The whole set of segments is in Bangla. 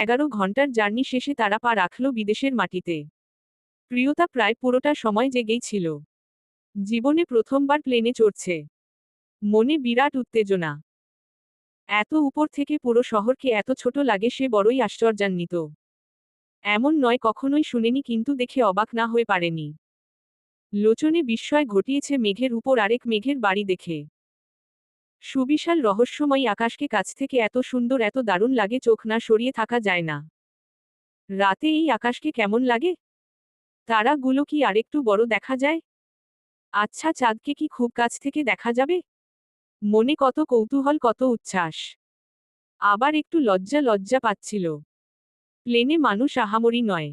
এগারো ঘণ্টার জার্নি শেষে তারা পা রাখল বিদেশের মাটিতে। প্রিয়তা প্রায় পুরোটা সময় জেগেই ছিল। জীবনে প্রথমবার প্লেনে চড়ছে। মনে বিরাট উত্তেজনা। এত উপর থেকে পুরো শহরকে এত ছোট লাগে সে বড়ই আশ্চর্যান্বিত। এমন নয় কখনোই শুনেনি কিন্তু দেখে অবাক না হয়ে পারেনি। লোচনে বিস্ময় ঘটিয়েছে মেঘের উপর আরেক মেঘের বাড়ি দেখে। সুবিশাল রহস্যময়ী আকাশকে কাছ থেকে এত সুন্দর, এত দারুণ লাগে চোখ না সরিয়ে থাকা যায় না। রাতে এই আকাশকে কেমন লাগে? তারাগুলো কি আরেকটু বড় দেখা যায়? আচ্ছা চাঁদকে কি খুব কাছ থেকে দেখা যাবে? মনে কত কৌতূহল, কত উচ্ছ্বাস। আবার একটু লজ্জা লজ্জা পাচ্ছিল। প্লেনে মানুষ আহামরি নয়।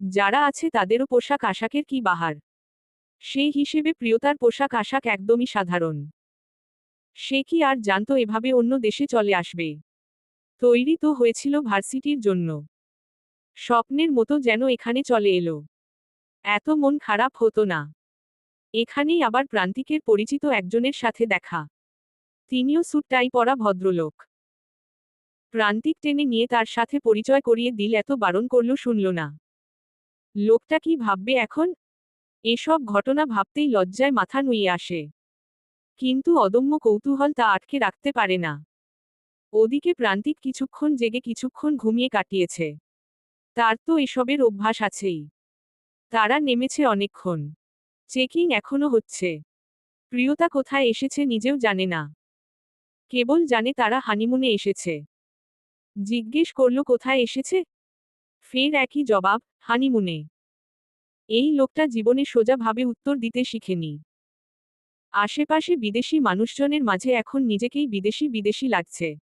যারা আছে তাদেরও পোশাক আশাকের কি বাহার? সেই হিসেবে প্রিয়তার পোশাক আশাক একদমই সাধারণ। সে কি আর জানত এভাবে অন্য দেশে চলে আসবে? তৈরি তো হয়েছিল ভার্সিটির জন্য। স্বপ্নের মতো যেন এখানে চলে এলো। এত মন খারাপ হতো না। এখানেই আবার প্রান্তিকের পরিচিত একজনের সাথে দেখা। তিনিও স্যুট টাই পরা ভদ্রলোক। প্রান্তিক টেনে নিয়ে তার সাথে পরিচয় করিয়ে দিল, এত বারণ করল, শুনল না। লোকটা কি ভাববে এখন? এসব ঘটনা ভাবতেই লজ্জায় মাথা নুয়ে আসে। কিন্তু অদম্য কৌতূহল তা আটকে রাখতে পারে না। ওদিকে প্রান্তিক কিছুক্ষণ জেগে কিছুক্ষণ ঘুমিয়ে কাটিয়েছে। তার তো এসবের অভ্যাস আছেই। তারা নেমেছে অনেকক্ষণ। চেকিং এখনও হচ্ছে। প্রিয়তা কোথায় এসেছে নিজেও জানে না। কেবল জানে তারা হানিমুনে এসেছে। জিজ্ঞেস করল, কোথায় এসেছে? ফের একই জবাব, হানিমুনে। এই লোকটা জীবনে সোজাভাবে উত্তর দিতে শিখেনি। আশেপাশে বিদেশি মানুষজনের মাঝে এখন নিজেকেই বিদেশি বিদেশি লাগছে।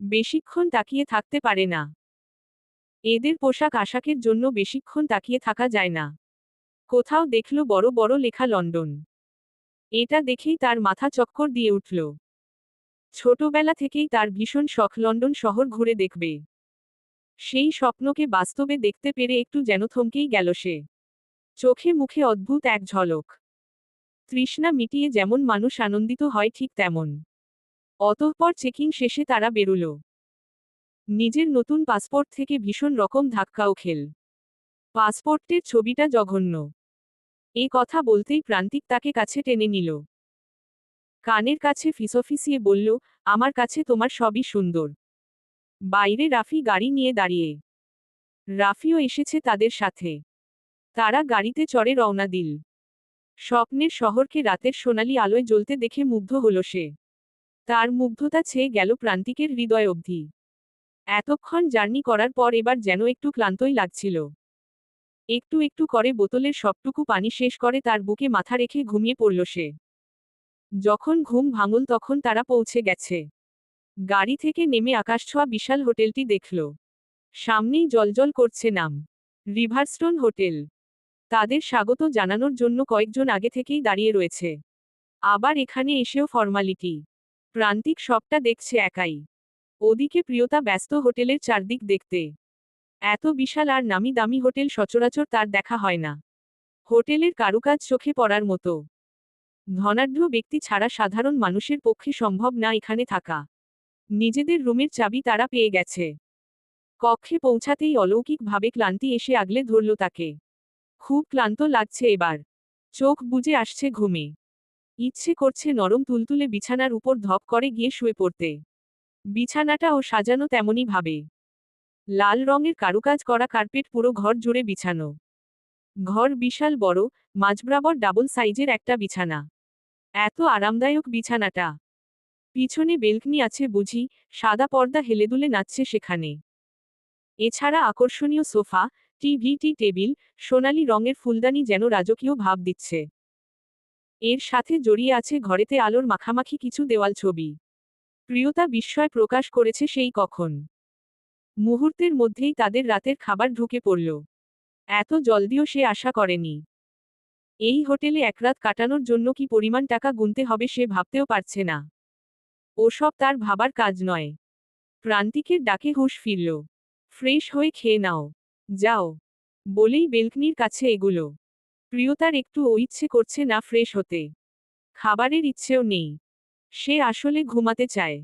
বেশিক্ষণ তাকিয়ে থাকতে পারে না। এদের পোশাক আশাকের জন্য বেশিক্ষণ তাকিয়ে থাকা যায় না। কোথাও দেখল বড় বড় লেখা লন্ডন। এটা দেখেই তার মাথা চক্কর দিয়ে উঠল। ছোটবেলা থেকেই তার ভীষণ শখ লন্ডন শহর ঘুরে দেখবে। সেই স্বপ্নকে বাস্তবে দেখতে পেরে একটু যেন থমকেই গেল সে। চোখে মুখে অদ্ভুত এক ঝলক। তৃষ্ণা মিটিয়ে যেমন মানুষ আনন্দিত হয় ঠিক তেমন। অতঃপর চেকিং শেষে তারা বেরুল। নিজের নতুন পাসপোর্ট থেকে ভীষণ রকম ধাক্কাও খেল। পাসপোর্টের ছবিটা জঘন্য। এ কথা বলতেই প্রান্তিক তাকে কাছে টেনে নিল। কানের কাছে ফিসফিসিয়ে বলল, আমার কাছে তোমার সবই সুন্দর। বাইরে রাফি গাড়ি নিয়ে দাঁড়িয়ে। রাফিও এসেছে তাদের সাথে। তারা গাড়িতে চড়ে রওনা দিল। স্বপ্নের শহরকে রাতের সোনালি আলোয় জ্বলতে দেখে মুগ্ধ হল সে। তার মুগ্ধতা ছেয়ে গেল প্রান্তিকের হৃদয় অবধি। এতক্ষণ জার্নি করার পর এবার যেন একটু ক্লান্তই লাগছিল। একটু একটু করে বোতলের সবটুকু পানি শেষ করে তার বুকে মাথা রেখে ঘুমিয়ে পড়ল সে। যখন ঘুম ভাঙল তখন তারা পৌঁছে গেছে। গাড়ি থেকে নেমে আকাশছোঁয়া বিশাল হোটেলটি দেখল। সামনেই জলজল করছে নাম। Riverstone hotel. তাদের স্বাগত জানানোর জন্য কয়েকজন আগে থেকেই দাঁড়িয়ে রয়েছে। আবার এখানে এসেও ফর্মালিটি। প্রান্তিক সবটা দেখছে একাই। ওদিকে প্রিয়তা ব্যস্ত হোটেলের চারদিক দেখতে। এত বিশাল আর নামি দামি হোটেল সচরাচর তার দেখা হয় না। হোটেলের কারুকাজ চোখে পড়ার মতো। ধনাঢ্য ব্যক্তি ছাড়া সাধারণ মানুষের পক্ষে সম্ভব না এখানে থাকা। নিজেদের রুমের চাবি তারা পেয়ে গেছে। কক্ষে পৌঁছাতেই অলৌকিকভাবে ক্লান্তি এসে আগলে ধরল তাকে। খুব ক্লান্ত লাগছে এবার। চোখ বুজে আসছে ঘুমে। ইচ্ছে করছে নরম তুলতুলে বিছানার উপর ধপ করে গিয়ে শুয়ে পড়তে। বিছানাটাও সাজানো তেমনই ভাবে। লাল রঙের কারুকাজ করা কার্পেট পুরো ঘর জুড়ে বিছানো। ঘর বিশাল বড়, মাঝবরাবর ডাবল সাইজের একটা বিছানা। এত আরামদায়ক বিছানাটা। পিছনে বেলকনি আছে বুঝি, সাদা পর্দা হেলেদুলে নাচছে সেখানে। এছাড়া আকর্ষণীয় সোফা টিভি টি টেবিল, সোনালি রঙের ফুলদানি যেন রাজকীয় ভাব দিচ্ছে। এর সাথে জড়িয়ে আছে ঘরেতে আলোর মাখামাখি কিছু দেওয়াল ছবি। প্রিয়তা বিস্ময় প্রকাশ করেছে সেই কখন। মুহূর্তের মধ্যেই তাদের রাতের খাবার ঢুকে পড়ল। এত জলদিও সে আশা করেনি। এই হোটেলে একরাত কাটানোর জন্য কি পরিমাণ টাকা গুনতে হবে সে ভাবতেও পারছে না। ওসব তার ভাবার কাজ নয়। প্রান্তিকের ডাকে হুঁশ ফিরল। ফ্রেশ হয়ে খেয়ে নাও। যাও। বলেই বেলকনির কাছে এগুলো। প্রিয়তার একটু ও ইচ্ছে করছে না ফ্রেশ হতে। খাবারের ইচ্ছেও নেই। সে আসলে ঘুমাতে চায়।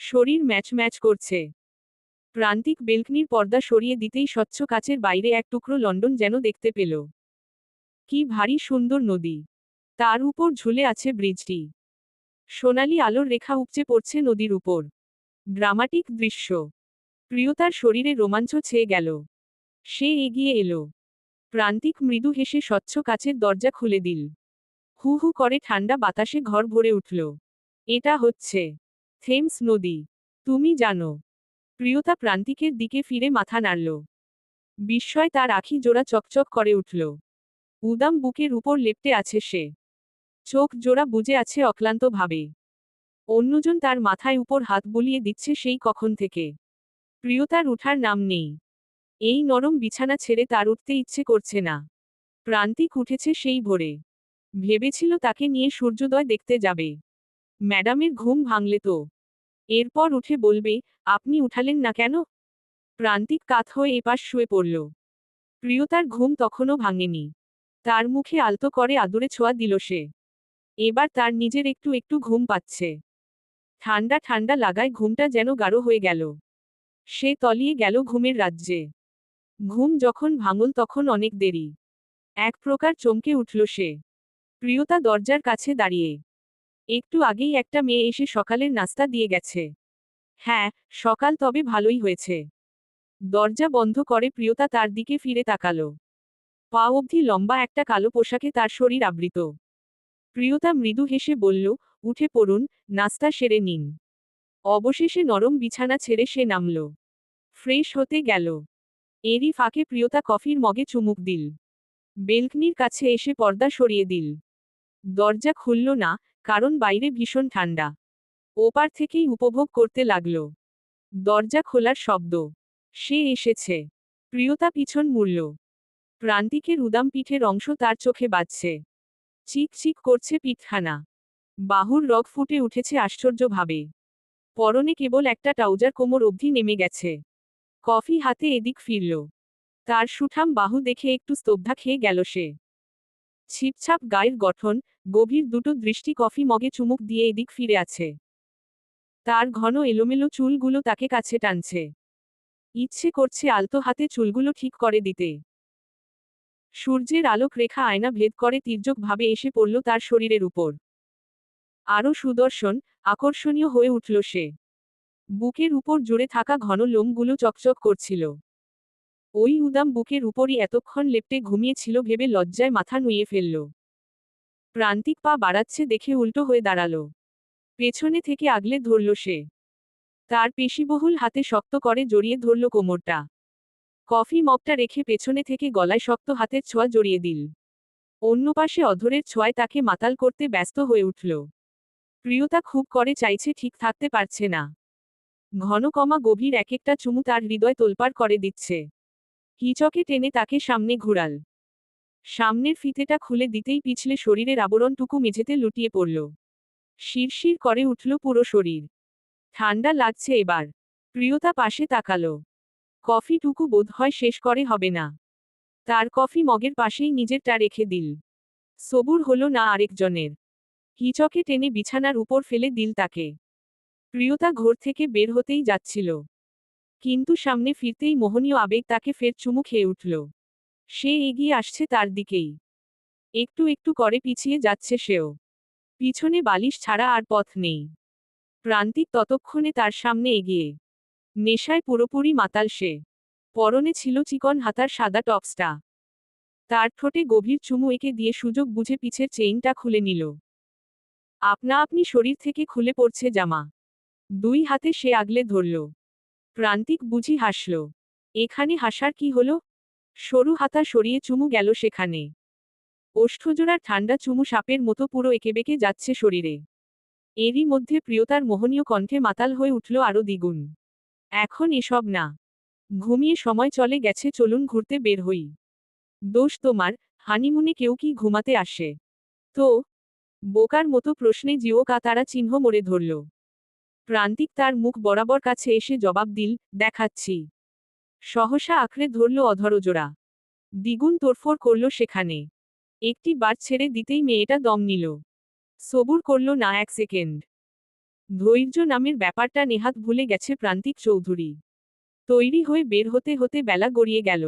শরীর ম্যাচ ম্যাচ করছে। প্রান্তিক বেলকনির পর্দা সরিয়ে দিতেই স্বচ্ছ কাচের বাইরে এক টুকরো লন্ডন যেন দেখতে পেল। কি ভারী সুন্দর নদী। তার উপর ঝুলে আছে ব্রিজটি। সোনালি আলোর রেখা উপচে পড়ছে নদীর উপর। ড্রামাটিক দৃশ্য। প্রিয়তার শরীরে রোমাঞ্চ ছেয়ে গেল। সে এগিয়ে এলো। প্রান্তিক মৃদু হেসে স্বচ্ছ কাচের দরজা খুলে দিল। হু হু করে ঠান্ডা বাতাসে ঘর ভরে উঠল। এটা হচ্ছে থেমস নদী। তুমি জানো। প্রিয়তা প্রান্তিকের দিকে ফিরে মাথা নাড়ল। বিস্ময় তার আখি জোড়া চকচক করে উঠল। উদাম বুকের উপর লেপটে আছে সে। চোখ জোড়া বুজে আছে অক্লান্তভাবে। অন্যজন তার মাথায় উপর হাত বুলিয়ে দিচ্ছে সেই কখন থেকে। প্রিয়তার উঠার নাম নেই। এই নরম বিছানা ছেড়ে তার উঠতে ইচ্ছে করছে না। প্রান্তিক উঠেছে সেই ভোরে। ভেবেছিল তাকে নিয়ে সূর্যোদয় দেখতে যাবে। ম্যাডামের ঘুম ভাঙলে তো। এরপর উঠে বলবে, আপনি উঠালেন না কেন? প্রান্তিক কাত হয়ে এপাশ শুয়ে পড়ল। প্রিয়তার ঘুম তখনও ভাঙেনি। তার মুখে আলতো করে আদুরে ছোঁয়া দিল সে। এবার তার নিজের একটু একটু ঘুম পাচ্ছে। ঠান্ডা ঠান্ডা লাগায় ঘুমটা যেন গাঢ় হয়ে গেল। সে তলিয়ে গেল ঘুমের রাজ্যে। ঘুম যখন ভাঙল তখন অনেক দেরি। এক প্রকার চমকে উঠল সে। প্রিয়তা দরজার কাছে দাঁড়িয়ে। একটু আগেই একটা মেয়ে এসে সকালের নাস্তা দিয়ে গেছে। হ্যাঁ সকাল তবে ভালোই হয়েছে। দরজা বন্ধ করে প্রিয়তা তার দিকে ফিরে তাকালো। পা অবধি লম্বা একটা কালো পোশাকে তার শরীর আবৃত। প্রিয়তা মৃদু হেসে বলল, উঠে পড়ুন, নাস্তা সেরে নিন। অবশেষে নরম বিছানা ছেড়ে সে নামল। ফ্রেশ হতে গেল। এরই ফাঁকে প্রিয়তা কফির মগে চুমুক দিল। বেলকনির কাছে এসে পর্দা সরিয়ে দিল। দরজা খুলল না, কারণ বাইরে ভীষণ ঠান্ডা। ওপার থেকেই উপভোগ করতে লাগল। দরজা খোলার শব্দ। সে এসেছে। প্রিয়তা পিছন মুড়ল। প্রান্তিকের উদাম পিঠের অংশ তার চোখে বাজছে। চিক চিক করছে পিঠখানা। বাহুর রগ ফুটে উঠেছে আশ্চর্যভাবে। পরনে কেবল একটা ট্রাউজার কোমর অবধি নেমে গেছে। কফি হাতে এদিক ফিরল। তার সুঠাম বাহু দেখে একটু স্তব্ধা খেয়ে গেল সে। ছিপছাপ গায়ের গঠন, গভীর দুটো দৃষ্টি কফি মগে চুমুক দিয়ে এদিক ফিরে আছে। তার ঘন এলোমেলো চুলগুলো তাকে কাছে টানছে। ইচ্ছে করছে আলতো হাতে চুলগুলো ঠিক করে দিতে। সূর্যের আলোক রেখা আয়না ভেদ করে তির্যকভাবে এসে পড়ল তার শরীরের উপর। আরও সুদর্শন, আকর্ষণীয় হয়ে উঠল সে। বুকের উপর জুড়ে থাকা ঘন লোমগুলো চকচক করছিল। ওই উদাম বুকের উপরই এতক্ষণ লেপটে ঘুমিয়েছিল ভেবে লজ্জায় মাথা নুয়ে ফেলল। প্রান্তিক পা বাড়াচ্ছে দেখে উল্টো হয়ে দাঁড়াল। পেছনে থেকে আগলে ধরল সে। তার পেশিবহুল হাতে শক্ত করে জড়িয়ে ধরল কোমরটা। কফি মগটা রেখে পেছনে থেকে গলায় শক্ত হাতের ছোঁয়া জড়িয়ে দিল। অন্য পাশে অধরের ছোঁয়ায় তাকে মাতাল করতে ব্যস্ত হয়ে উঠল। প্রিয়তা খুব করে চাইছে ঠিক থাকতে পারছে না। ঘন কমা গভীর এক একটা চুমু তার হৃদয় তোলপাড় করে দিচ্ছে। হিচকে টেনে তাকে সামনে ঘুরাল। সামনের ফিতেটা খুলে দিতেই পিছলে শরীরের আবরণটুকু মেঝেতে লুটিয়ে পড়ল। শিরশির করে উঠল পুরো শরীর। ঠান্ডা লাগছে এবার। প্রিয়তা পাশে তাকালো। কফিটুকু বোধ হয় শেষ করে হবে না। তার কফি মগের পাশেই নিজেরটা রেখে দিল। সবুর হলো না আরেকজনের। হিচকে টেনে বিছানার উপর ফেলে দিল তাকে। প্রিয়তা ঘোর থেকে বের হতেই যাচ্ছিল। কিন্তু সামনে ফিরতেই মোহনীয় আবেগ তাকে ফের চুমু খেয়ে উঠল। সে এগিয়ে আসছে তার দিকেই। একটু একটু করে পিছিয়ে যাচ্ছে সেও। পিছনে বালিশ ছাড়া আর পথ নেই। প্রান্তিক ততক্ষণে তার সামনে এগিয়ে। নেশায় পুরোপুরি মাতাল সে। পরনে ছিল চিকন হাতার সাদা টপসটা। তার ঠোঁটে গভীর চুমু এঁকে দিয়ে সুযোগ বুঝে পিছের চেইনটা খুলে নিল। আপনা আপনি শরীর থেকে খুলে পড়ছে জামা। দুই হাতে সে আগলে ধরল। প্রান্তিক বুঝি হাসল। এখানে হাসার কি হলো? সরু হাতা সরিয়ে চুমু গেল সেখানে। ওষ্ঠজোড়ার ঠান্ডা চুমু সাপের মতো পুরো এঁকেবেঁকে যাচ্ছে শরীরে। এরই মধ্যে প্রিয়তার মোহনীয় কণ্ঠে মাতাল হয়ে উঠল আরও দ্বিগুণ। এখন এসব না। ঘুমিয়ে সময় চলে গেছে, চলুন ঘুরতে বের হই। দোষ তোমার, হানিমুনে কেউ কি ঘুমাতে আসে? তো? বোকার মতো প্রশ্নে জিও কা তারা চিহ্ন মরে ধরল। প্রান্তিক তার মুখ বরাবর কাছে এসে জবাব দিল, দেখাচ্ছি। সহসা আঁকড়ে ধরল অধরজোড়া। দ্বিগুণ তোরফোর করল সেখানে। একটি বার ছেড়ে দিতেই মেয়েটা দম নিল। সবুর করল না এক সেকেন্ড। ধৈর্য নামের ব্যাপারটা নেহাত ভুলে গেছে প্রান্তিক চৌধুরী। তৈরি হয়ে বের হতে হতে বেলা গড়িয়ে গেল।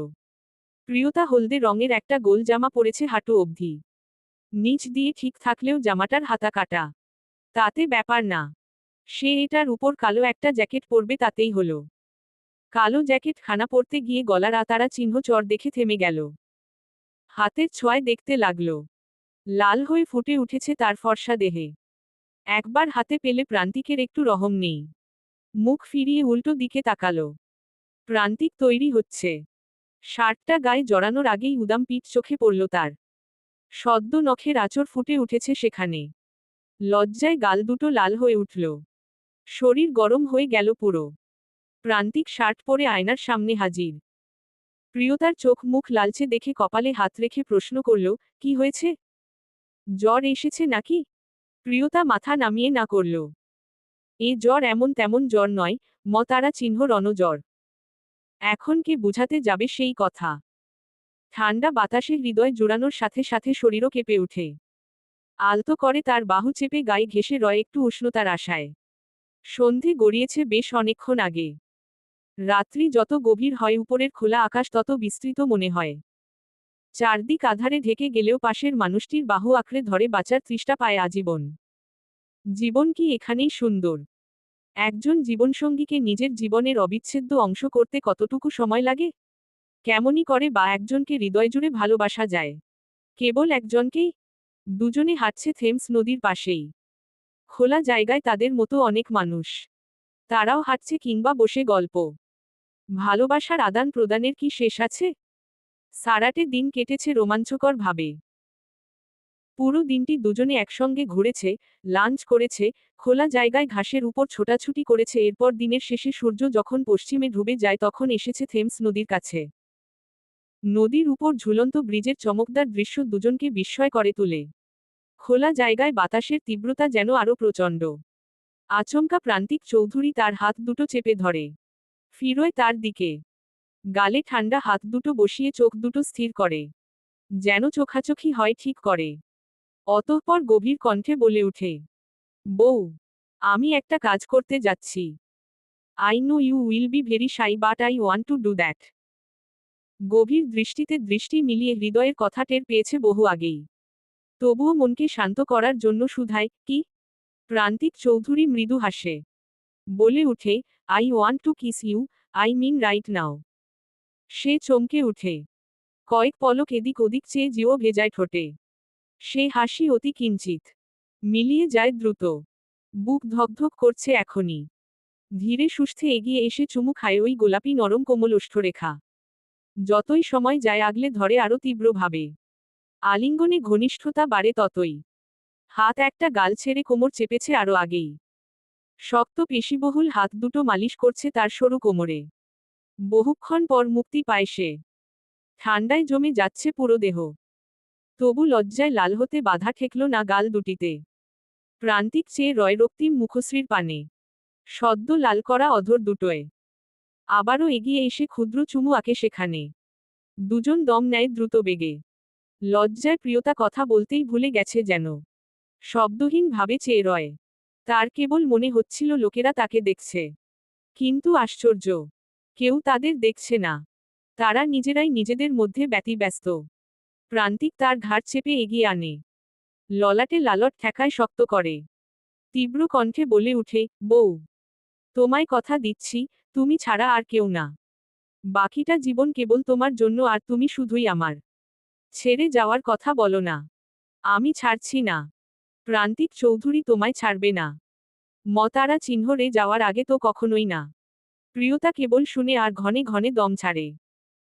প্রিয়তা হলদে রঙের একটা গোল জামা পরেছে হাঁটু অবধি। নিচ দিয়ে ঠিক থাকলেও জামাটার হাতা কাটা তাতে ব্যাপার না। সে এটার উপর কালো একটা জ্যাকেট পরবে তাতেই হলো। কালো জ্যাকেট খানা পরতে গিয়ে গলার আতারা চিহ্ন চর দেখে থেমে গেল। হাতের ছোঁয়ায় দেখতে লাগল। লাল হয়ে ফুটে উঠেছে তার ফর্সা দেহে। একবার হাতে পেলে প্রান্তিকের একটু রহম নেই। মুখ ফিরিয়ে উল্টো দিকে তাকালো। প্রান্তিক তৈরি হচ্ছে। শার্টটা গায়ে জড়ানোর আগেই উদাম পিঠ চোখে পড়ল তার। সদ্য নখের আচর ফুটে উঠেছে সেখানে। লজ্জায় গাল দুটো লাল হয়ে উঠল। শরীর গরম হয়ে গেল পুরো। প্রান্তিক শার্ট পরে আয়নার সামনে হাজির। প্রিয়তার চোখ মুখ লালচে দেখে কপালে হাত রেখে প্রশ্ন করল, কি হয়েছে? জ্বর এসেছে নাকি? প্রিয়তা মাথা নামিয়ে না করল। এ জ্বর এমন তেমন জ্বর নয়, মতারা তারা চিহ্ন রণজ্বর। এখন কে বুঝাতে যাবে সেই কথা? ঠান্ডা বাতাসে হৃদয় জোড়ানোর সাথে সাথে শরীরও কেঁপে উঠে আলতো করে তার বাহু চেপে গায়ে ঘেসে রয় একটু উষ্ণতার আশায়। সন্ধে গড়িয়েছে বেশ অনেকক্ষণ আগে। রাত্রি যত গভীর হয় উপরের খোলা আকাশ তত বিস্তৃত মনে হয়। চারদিক আধারে ঢেকে গেলেও পাশের মানুষটির বাহু আঁকড়ে ধরে বাঁচার তৃষ্ঠা পায় আজীবন। জীবন কি এখানেই সুন্দর। একজন জীবনসঙ্গীকে নিজের জীবনের অবিচ্ছেদ্য অংশ করতে কতটুকু সময় লাগে? কেমনই করে বা একজনকে হৃদয় জুড়ে ভালোবাসা যায়। কেবল একজনকেই? দুজনে হাঁটছে থেমস নদীর পাশেই। খোলা জায়গায় তাদের মতো অনেক মানুষ। তারাও হাঁটছে কিংবা বসে গল্প। ভালোবাসার আদান প্রদানের কি শেষ আছে? সারাটে দিন কেটেছে রোমাঞ্চকর ভাবে। পুরো দিনটি দুজনে একসঙ্গে ঘুরেছে, লাঞ্চ করেছে, খোলা জায়গায় ঘাসের উপর ছোটাছুটি করেছে, এরপর দিনের শেষে সূর্য যখন পশ্চিমে ডুবে যায় তখন এসেছে থেমস নদীর কাছে। নদীর উপর ঝুলন্ত ব্রিজের চমকদার দৃশ্য দুজনকে বিস্ময় করে তোলে। খোলা জায়গায় বাতাসের তীব্রতা যেন আরও প্রচণ্ড। আচমকা প্রান্তিক চৌধুরী তার হাত দুটো চেপে ধরে। ফিরোয় তার দিকে। গালে ঠান্ডা হাত দুটো বসিয়ে চোখ দুটো স্থির করে। যেন চোখাচোখি হয় ঠিক করে। অতঃপর গভীর কণ্ঠে বলে উঠে বউ, আমি একটা কাজ করতে যাচ্ছি। I know you will be very shy but I want to do that গভীর দৃষ্টিতে দৃষ্টি মিলিয়ে হৃদয়ের কথা টের পেয়েছে বহু আগেই। তবুও মনকে শান্ত করার জন্য শুধায় কি? প্রান্তিক চৌধুরী মৃদু হাসে। বলে উঠে I want to kiss you, I mean right now. সে চমকে উঠে কয়েক পলক এদিক ওদিক চেয়ে জিও ভেজায় ঠোঁটে। সে হাসি অতি কিঞ্চিত। মিলিয়ে যায় দ্রুত। বুক ধকধক করছে এখনই। ধীরে সুস্থে এগিয়ে এসে চুমু খায় ওই গোলাপি নরম কোমল ওষ্ঠরেখা। যতই সময় যায় আগলে ধরে আরও তীব্রভাবে আলিঙ্গনে ঘনিষ্ঠতা বাড়ে ততই। হাত একটা গাল ছেড়ে কোমর চেপেছে আরও আগেই। শক্ত পেশিবহুল হাত দুটো মালিশ করছে তার সরু কোমরে। বহুক্ষণ পর মুক্তি পায় সে। ঠান্ডায় জমে যাচ্ছে পুরো দেহ। তবু লজ্জায় লাল হতে বাধা ঠেকল না গাল দুটিতে। প্রান্তিক চেয়ে রয় রক্তিম মুখশ্রীর পানে। সদ্য লাল করা অধর দুটোয়। আবারও এগিয়ে এসে ক্ষুদ্র চুমু আঁকে সেখানে। দুজন দম নেয় দ্রুত বেগে। লজ্জায় প্রিয়তা কথা বলতেই ভুলে গেছে যেন। শব্দহীন ভাবে চেয়ে রয়। তার কেবল মনে হচ্ছিল লোকেরা তাকে দেখছে। কিন্তু আশ্চর্য, কেউ তাদের দেখছে না। তারা নিজেরাই নিজেদের মধ্যে ব্যতিব্যস্ত। প্রান্তিক তার ঘাট চেপে এগিয়ে আনে। ললাটে লালট ঠেকায় শক্ত করে। তীব্র কণ্ঠে বলে উঠে বউ, তোমায় কথা দিচ্ছি, তুমি ছাড়া আর কেউ না। বাকিটা জীবন কেবল তোমার জন্য আর তুমি শুধুই আমার। ছেড়ে যাওয়ার কথা বলো না। আমি ছাড়ছি না। প্রান্তিক চৌধুরী তোমায় ছাড়বে না। মতারা চিহ্নরে যাওয়ার আগে তো কখনোই না। প্রিয়তা কেবল শুনে আর ঘনে ঘনে দম ছাড়ে।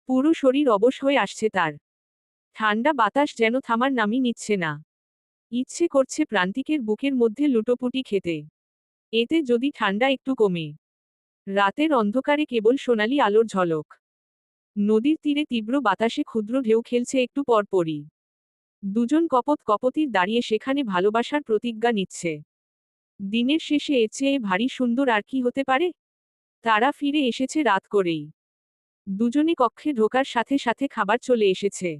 পুরো শরীর অবশ হয়ে আসছে তার। ঠান্ডা বাতাস যেন থামার নামই নিচ্ছে না। ইচ্ছে করছে প্রান্তিকের বুকের মধ্যে লুটোপুটি খেতে। এতে যদি ঠান্ডা একটু কমে। রাতের অন্ধকারে কেবল সোনালি আলোর ঝলক। নদীর তীরে তীব্র বাতাসে ক্ষুদ্র ঢেউ খেলছে একটু পরপরই। দুজন কপত কপতির দাঁড়িয়ে সেখানে ভালোবাসার প্রতিজ্ঞা নিচ্ছে। দিনের শেষে এর চেয়ে ভারী সুন্দর আর কি হতে পারে? তারা ফিরে এসেছে রাত করেই। দুজনে কক্ষে ঢোকার সাথে সাথে খাবার চলে এসেছে।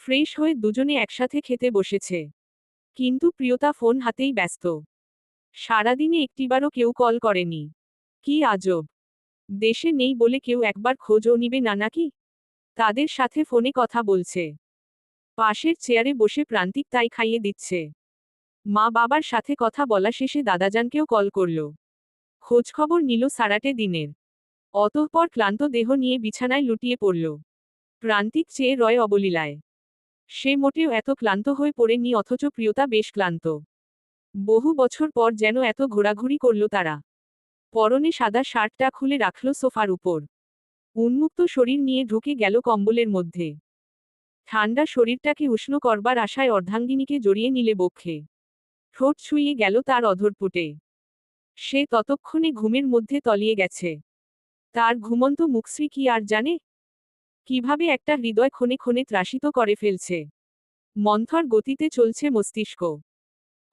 ফ্রেশ হয়ে দুজনে একসাথে খেতে বসেছে। কিন্তু প্রিয়তা ফোন হাতেই ব্যস্ত। সারাদিনে একটিবারও কেউ কল করেনি। কি আজব! দেশে নেই বলে কেউ একবার খোঁজও নিবে না নাকি? তাদের সাথে ফোনে কথা বলছে। পাশের চেয়ারে বসে প্রান্তিক তাই খাইয়ে দিচ্ছে। মা বাবার সাথে কথা বলা শেষে দাদাজানকেও কল করল। খোঁজখবর নিল সারাটে দিনের। অতঃপর ক্লান্ত দেহ নিয়ে বিছানায় লুটিয়ে পড়ল। প্রান্তিক চেয়ে রয় অবলীলায়। সে মোটেও এত ক্লান্ত হয়ে পড়েনি, অথচ প্রিয়তা বেশ ক্লান্ত। বহু বছর পর যেন এত ঘোরাঘুরি করল তারা। পরনে সাদা শার্টটা খুলে রাখল সোফার উপর। উন্মুক্ত শরীর নিয়ে ঢুকে গেল কম্বলের মধ্যে। ঠান্ডা শরীরটাকে উষ্ণ করবার আশায় অর্ধাঙ্গিনীকে জড়িয়ে নিলে বক্ষে। ঠোঁট ছুঁয়ে গেল তার অধরপুটে। সে ততক্ষণে ঘুমের মধ্যে তলিয়ে গেছে। তার ঘুমন্ত মুখশ্রী কি আর জানে? কীভাবে একটা হৃদয় ক্ষণে ক্ষণে ত্রাসিত করে ফেলছে। মন্থর গতিতে চলছে মস্তিষ্ক।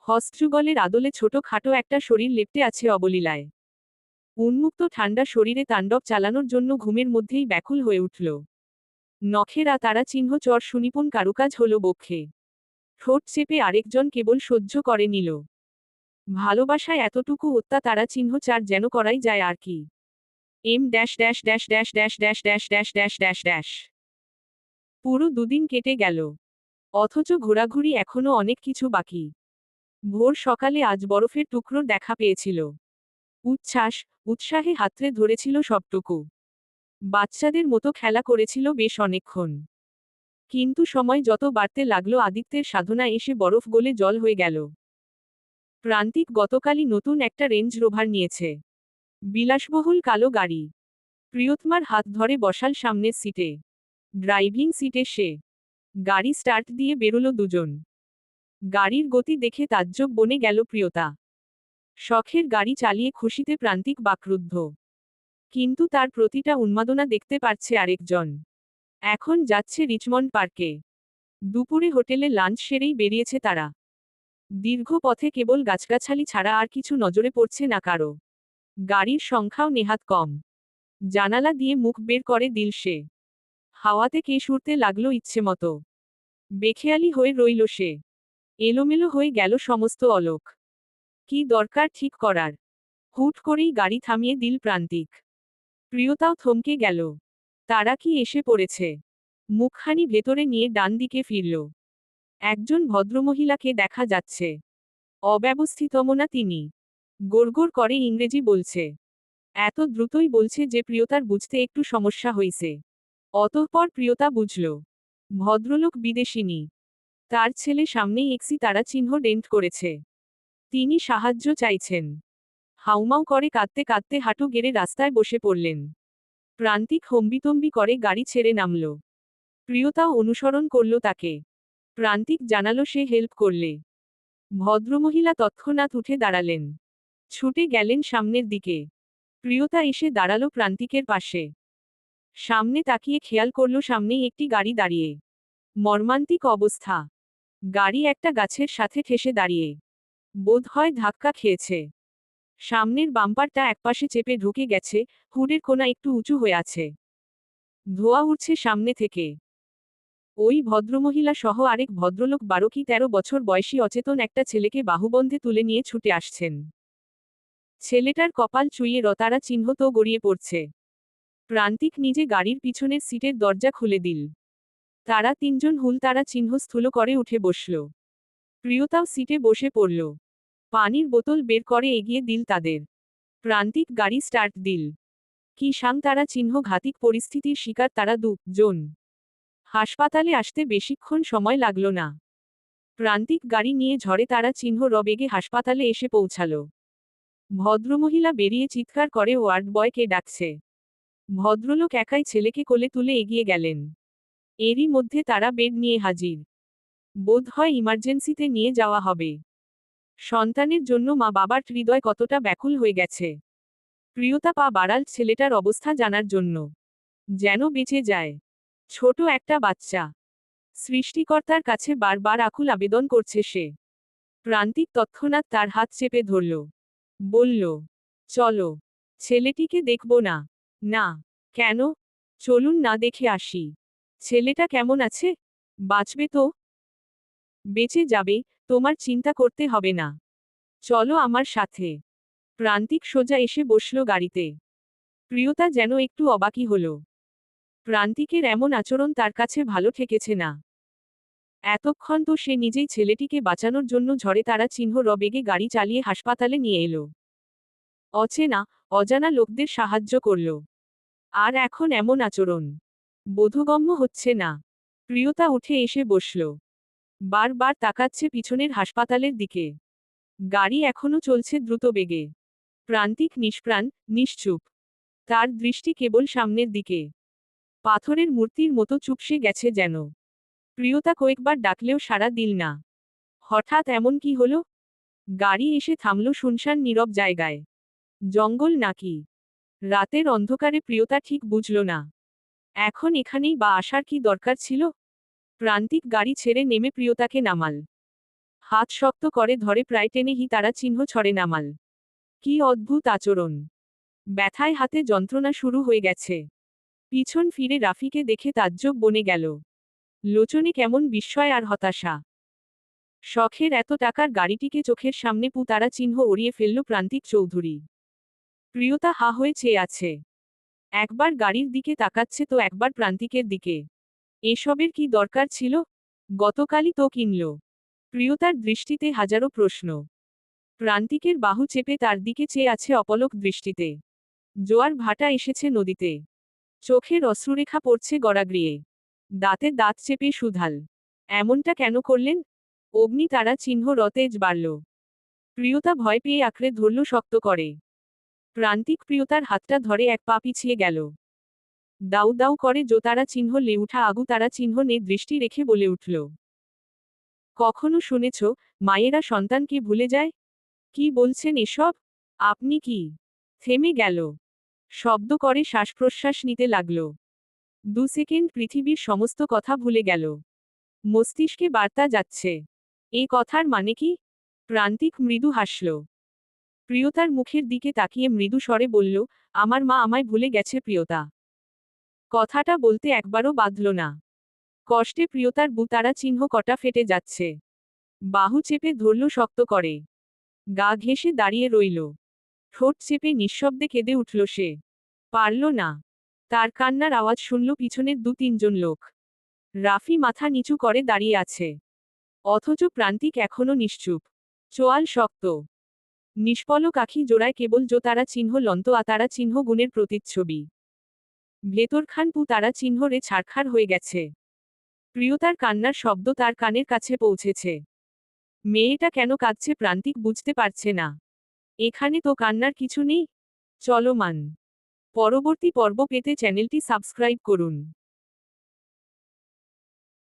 হস্ত্রুগলের আদলে ছোট খাটো একটা শরীর লেপটে আছে অবলীলায়। উন্মুক্ত ঠান্ডা শরীরে তাণ্ডব চালানোর জন্য ঘুমের মধ্যেই ব্যাকুল হয়ে উঠল নখেরা তারা চিহ্ন চর সুনিপুণ কারুকাজ হল বক্ষে ঠোঁট চেপে আরেকজন কেবল সহ্য করে নিল ভালোবাসায় এতটুকু হত্যা তারা চিহ্ন চার যেন করাই যায় আর কি M dash dash dash dash dash dash dash dash dash dash dash পুরো দুদিন কেটে গেল অথচ ঘোরাঘুরি এখনও অনেক কিছু বাকি ভোর সকালে আজ বরফের টুকরোর দেখা পেয়েছিল উচ্ছ্বাস, উৎসাহে হাতরে ধরেছিল সবটুকু। বাচ্চাদের মতো খেলা করেছিল বেশ অনেকক্ষণ। কিন্তু সময় যত বাড়তে লাগল আদিত্যের সাধনা এসে বরফ গলে জল হয়ে গেল। প্রান্তিক গতকালই নতুন একটা রেঞ্জ রোভার নিয়েছে। বিলাসবহুল কালো গাড়ি। প্রিয়তমার হাত ধরে বসাল সামনের সিটে। ড্রাইভিং সিটে সে। গাড়ি স্টার্ট দিয়ে বেরোলো দুজন। গাড়ির গতি দেখে তাজ্জব বনে গেল প্রিয়তা। শখের গাড়ি চালিয়ে খুশিতে প্রান্তিক বাকরুদ্ধ। কিন্তু তার প্রতিটা উন্মাদনা দেখতে পারছে আরেকজন। এখন যাচ্ছে রিচমন্ড পার্কে। দুপুরে হোটেলে লাঞ্চ সেরেই বেরিয়েছে তারা। দীর্ঘ পথে কেবল গাছগাছালি ছাড়া আর কিছু নজরে পড়ছে না কারও। গাড়ির সংখ্যাও নেহাত কম। জানালা দিয়ে মুখ বের করে দিল সে। হাওয়াতে কেশ উড়তে লাগল ইচ্ছে মতো। বেখেয়ালি হয়ে রইল সে। এলোমেলো হয়ে গেল সমস্ত অলোক। কি দরকার ঠিক করার। হুট করেই গাড়ি থামিয়ে দিল প্রান্তিক। প্রিয়তাও থমকে গেল। তারা কি এসে পড়েছে? মুখখানি ভেতরে নিয়ে ডান দিকে ফিরল। একজন ভদ্রমহিলাকে দেখা যাচ্ছে। অব্যবস্থিতমনা তিনি। গোড়গোড় করে ইংরেজি বলছে। এত দ্রুতই বলছে যে প্রিয়তার বুঝতে একটু সমস্যা হয়েছে অতঃপর প্রিয়তা বুঝল। ভদ্রলোক বিদেশিনী। তার ছেলে সামনেই একসি তারা চিহ্ন ডেন্ট করেছে। তিনি সাহায্য চাইছেন। হাউমাউ করে কাঁদতে কাঁদতে হাঁটু গেড়ে রাস্তায় বসে পড়লেন। প্রান্তিক হম্বিতম্বি করে গাড়ি ছেড়ে নামল। প্রিয়তাও অনুসরণ করল তাকে। প্রান্তিক জানালো সে হেল্প করলে। ভদ্রমহিলা তৎক্ষণাৎ উঠে দাঁড়ালেন। ছুটে গেলেন সামনের দিকে। প্রিয়তা এসে দাঁড়াল প্রান্তিকের পাশে। সামনে তাকিয়ে খেয়াল করল সামনেই একটি গাড়ি দাঁড়িয়ে। মর্মান্তিক অবস্থা। গাড়ি একটা গাছের সাথে ঠেসে দাঁড়িয়ে। বোধ হয় ধাক্কা খেয়েছে। সামনের বাম্পারটা একপাশে চেপে ঢুকে গেছে, হুডের কোনা একটু উঁচু হয়ে আছে। ধোয়া উঠছে সামনে থেকে। ওই ভদ্রমহিলা সহ আরেক ভদ্রলোক বারো কি তেরো বছর বয়সী অচেতন একটা ছেলেকে বাহুবন্ধে তুলে নিয়ে ছুটে আসছেন। ছেলেটার কপাল চুইয়ে রতারা চিহ্ন তো গড়িয়ে পড়ছে। প্রান্তিক নিজে গাড়ির পিছনের সিটের দরজা খুলে দিল। তারা তিনজন হুল তারা চিহ্ন স্থূল করে উঠে বসল। প্রিয়তাও সিটে বসে পড়ল। পানির বোতল বের করে এগিয়ে দিল তাদের। প্রান্তিক গাড়ি স্টার্ট দিল। কি সাং তারা চিহ্ন ঘাতিক পরিস্থিতির শিকার তারা দুজন। হাসপাতালে আসতে বেশিক্ষণ সময় লাগল না। প্রান্তিক গাড়ি নিয়ে ঝড়ে তারা চিহ্ন রবেগে হাসপাতালে এসে পৌঁছাল। ভদ্রমহিলা বেরিয়ে চিৎকার করে ওয়ার্ড বয়কে ডাকছে। ভদ্রলোক একাই ছেলেকে কোলে তুলে এগিয়ে গেলেন। এরই মধ্যে তারা বেড নিয়ে হাজির। বোধ হয় ইমার্জেন্সিতে নিয়ে যাওয়া হবে। সন্তানের জন্য মা বাবার হৃদয় কতটা ব্যাকুল হয়ে গেছে। প্রিয়তা পা বাড়াল ছেলেটার অবস্থা জানার জন্য। যেন বেঁচে যায়। ছোট একটা বাচ্চা। সৃষ্টিকর্তার কাছে বারবার আকুল আবেদন করছে সে। প্রান্তিক তৎক্ষণাৎ তার হাত চেপে ধরল। বলল, চলো, ছেলেটিকে দেখব না। না, কেন? চলুন না দেখে আসি। ছেলেটা কেমন আছে? বাঁচবে তো? বেঁচে যাবে, তোমার চিন্তা করতে হবে না। চলো আমার সাথে। প্রান্তিক সোজা এসে বসল গাড়িতে। প্রিয়তা যেন একটু অবাকি হল। প্রান্তিকের এমন আচরণ তার কাছে ভালো ঠেকেছে না। এতক্ষণ তো সে নিজেই ছেলেটিকে বাঁচানোর জন্য ঝড়ে তারা চিহ্ন রবেগে গাড়ি চালিয়ে হাসপাতালে নিয়ে এলো। অচেনা, অজানা লোকদের সাহায্য করল। আর এখন এমন আচরণ। বোধগম্য হচ্ছে না। প্রিয়তা উঠে এসে বসল। বারবার তাকাচ্ছে পিছনের হাসপাতালের দিকে। গাড়ি এখনও চলছে দ্রুত বেগে। প্রান্তিক নিষ্প্রাণ, নিশ্চুপ। তার দৃষ্টি কেবল সামনের দিকে। পাথরের মূর্তির মতো চুপসে গেছে যেন। প্রিয়তা কয়েকবার ডাকলেও সাড়া দিল না। হঠাৎ এমন কি হলো? গাড়ি এসে থামল শুনশান নীরব জায়গায়। জঙ্গল নাকি? রাতের অন্ধকারে প্রিয়তা ঠিক বুঝল না। এখন এখানেই বা আসার কি দরকার ছিল? প্রান্তিক গাড়ি ছেড়ে নেমে প্রিয়তাকে নামাল। হাত শক্ত করে ধরে প্রায় টেনেহি তারা চিহ্ন ছড়ে নামাল। কি অদ্ভুত আচরণ। ব্যথায় হাতে যন্ত্রণা শুরু হয়ে গেছে। পিছন ফিরে রাফিকে দেখে তাজ্জব বনে গেল। লোচনে কেমন বিস্ময় আর হতাশা। শখের এত টাকার গাড়িটিকে চোখের সামনে পু তারা চিহ্ন ওড়িয়ে ফেলল প্রান্তিক চৌধুরী। প্রিয়তা হা হয়ে চেয়ে আছে। একবার গাড়ির দিকে তাকাচ্ছে তো একবার প্রান্তিকের দিকে। এসবের কি দরকার ছিল? গতকালই তো কিনল প্রিয়তার দৃষ্টিতে হাজারো প্রশ্ন। প্রান্তিকের বাহু চেপে তার দিকে চেয়ে আছে অপলক দৃষ্টিতে। জোয়ার ভাটা এসেছে নদীতে। চোখের অশ্রুরেখা পড়ছে গড়াগড়িয়ে। দাঁতে দাঁত চেপে সুধাল। এমনটা কেন করলেন? অগ্নি তারা চিহ্ন রতেজ বাড়ল। প্রিয়তা ভয় পেয়ে আঁকড়ে ধরল শক্ত করে। প্রান্তিক প্রিয়তার হাতটা ধরে এক পা পিছিয়ে গেল। দাউ দাউ করে জোতারা চিহ্ন লে উঠা আগু তারা চিহ্ন নে দৃষ্টি রেখে বলে উঠল। কখনো শুনেছ, মায়েরা সন্তানকে ভুলে যায়? কি বলছেন এসব? আপনি কি? থেমে গেল। শব্দ করে শ্বাস প্রশ্বাস নিতে লাগল। দু সেকেন্ড পৃথিবীর সমস্ত কথা ভুলে গেল। মস্তিষ্কে বার্তা যাচ্ছে। এ কথার মানে কি? প্রান্তিক মৃদু হাসল। প্রিয়তার মুখের দিকে তাকিয়ে মৃদু স্বরে বলল, আমার মা আমায় ভুলে গেছে, প্রিয়তা। কথাটা বলতে একবারও বাঁধল না। কষ্টে প্রিয়তার বুতারা চিহ্ন কটা ফেটে যাচ্ছে। বাহু চেপে ধরল শক্ত করে। গা ঘেঁষে দাঁড়িয়ে রইল। ঠোঁট চেপে নিঃশব্দে কেঁদে উঠল সে। পারল না। তার কান্নার আওয়াজ শুনল পিছনের দু তিনজন লোক। রাফি মাথা নিচু করে দাঁড়িয়ে আছে। অথচ প্রান্তিক এখনও নিশ্চুপ। চোয়াল শক্ত। নিষ্পল কাখি জোড়ায় কেবল জো তারা চিহ্ন লন্ত আ তারা চিহ্ন, গুণের প্রতিচ্ছবি। ভেতরখান পু তারা চিহ্নরে ছাড়খাড় হয়ে গেছে। প্রিয়তার কান্নার শব্দ তার কানের কাছে পৌঁছেছে। মেয়েটা কেন কাঁদছে প্রান্তিক বুঝতে পারছে না। এখানে তো কান্নার কিছু নেই। চলমান। পরবর্তী পর্ব পেতে চ্যানেলটি সাবস্ক্রাইব করুন।